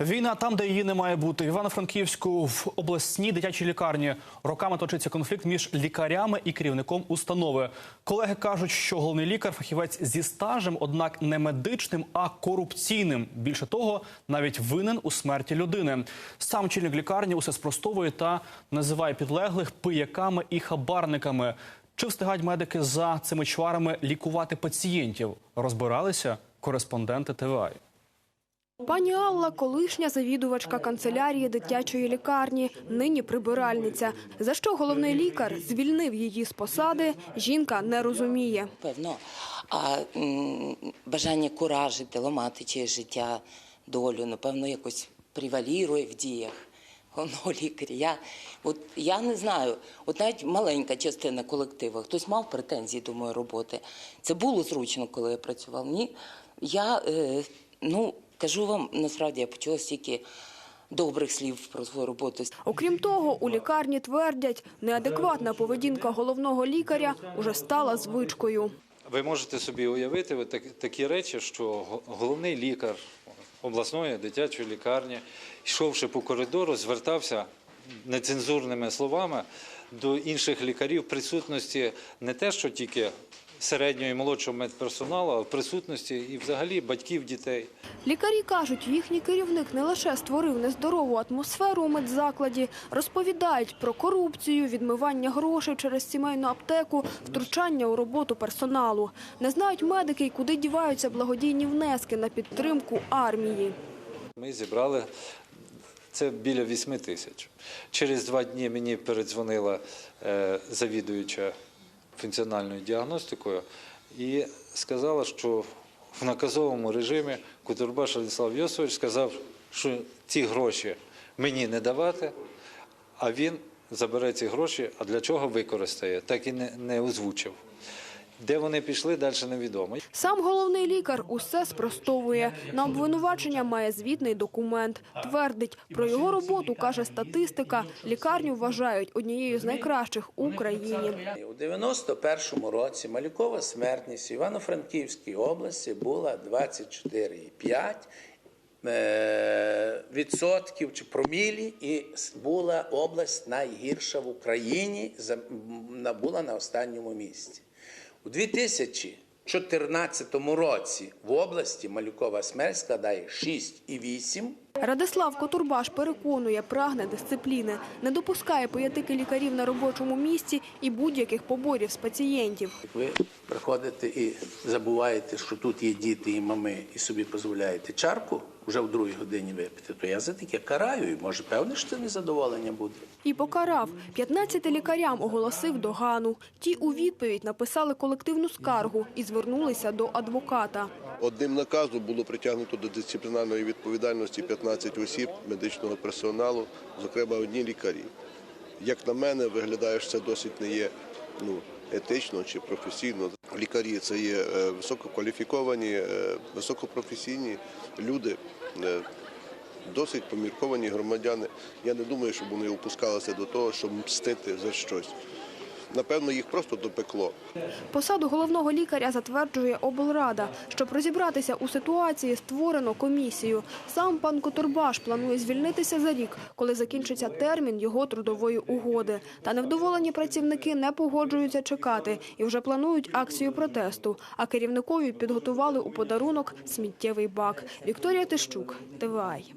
Війна там, де її не має бути. Івано-Франківську в обласній дитячій лікарні роками точиться конфлікт між лікарями і керівником установи. Колеги кажуть, що головний лікар фахівець зі стажем, однак не медичним, а корупційним. Більше того, навіть винен у смерті людини. Сам чільник лікарні усе спростовує та називає підлеглих пияками і хабарниками. Чи встигають медики за цими чварами лікувати пацієнтів? Розбиралися кореспонденти ТВА. Пані Алла – колишня завідувачка канцелярії дитячої лікарні, нині прибиральниця. За що головний лікар звільнив її з посади, жінка не розуміє. Певно, а бажання куражити, ламати чиє життя, долю, напевно, якось превалірує в діях головного лікаря. Я, от, я не знаю, от навіть маленька частина колективу, хтось мав претензії до моєї роботи. Це було зручно, коли я працював. Ні, я, е, ну, кажу вам, насправді я почула стільки добрих слів про свою роботу. Окрім того, у лікарні твердять, неадекватна поведінка головного лікаря уже стала звичкою. Ви можете собі уявити такі речі, що головний лікар обласної дитячої лікарні, йшовши по коридору, звертався нецензурними словами до інших лікарів в присутності не те, що тільки середнього і молодшого медперсоналу, в присутності і взагалі батьків дітей. Лікарі кажуть, їхній керівник не лише створив нездорову атмосферу у медзакладі, розповідають про корупцію, відмивання грошей через сімейну аптеку, втручання у роботу персоналу. Не знають медики, й куди діваються благодійні внески на підтримку армії. Ми зібрали це біля 8 тисяч. Через два дні мені передзвонила е, завідуюча функціональною діагностикою і сказала, що в наказовому режимі Кутурбаш Владислав Йосович сказав, що ці гроші мені не давати, а він забере ці гроші, а для чого використає, так і не, не озвучив. Де вони пішли, далі невідомо. Сам головний лікар усе спростовує. На обвинувачення має звітний документ. Твердить, про його роботу, каже статистика, лікарню вважають однією з найкращих у країні. У 91-му році малюкова смертність в Івано-Франківській області була 24,5 е, відсотків чи промілі, і була область найгірша в Україні, була на останньому місці. У 2014 році в області малюкова смерть складає 6,8 Радислав Котурбаш переконує, прагне дисципліни, не допускає поятики лікарів на робочому місці і будь-яких поборів з пацієнтів. Ви приходите і забуваєте, що тут є діти і мами, і собі дозволяєте чарку вже в другій годині випити, то я за таке караю, і може певне, що це незадоволення буде. І покарав. 15 лікарям оголосив догану. Ті у відповідь написали колективну скаргу і звернулися до адвоката. Одним наказом було притягнуто до дисциплінарної відповідальності 15 осіб медичного персоналу, зокрема одні лікарі. Як на мене, виглядає, що це досить не є ну, етично чи професійно. Лікарі це є е, висококваліфіковані, е, високопрофесійні люди, е, досить помірковані громадяни. Я не думаю, щоб вони опускалися до того, щоб мстити за щось. Напевно, їх просто допекло. Посаду головного лікаря затверджує облрада. Щоб розібратися у ситуації, створено комісію. Сам пан Котурбаш планує звільнитися за рік, коли закінчиться термін його трудової угоди. Та невдоволені працівники не погоджуються чекати і вже планують акцію протесту. А керівникові підготували у подарунок сміттєвий бак. Вікторія Тищук, ТВАЙ.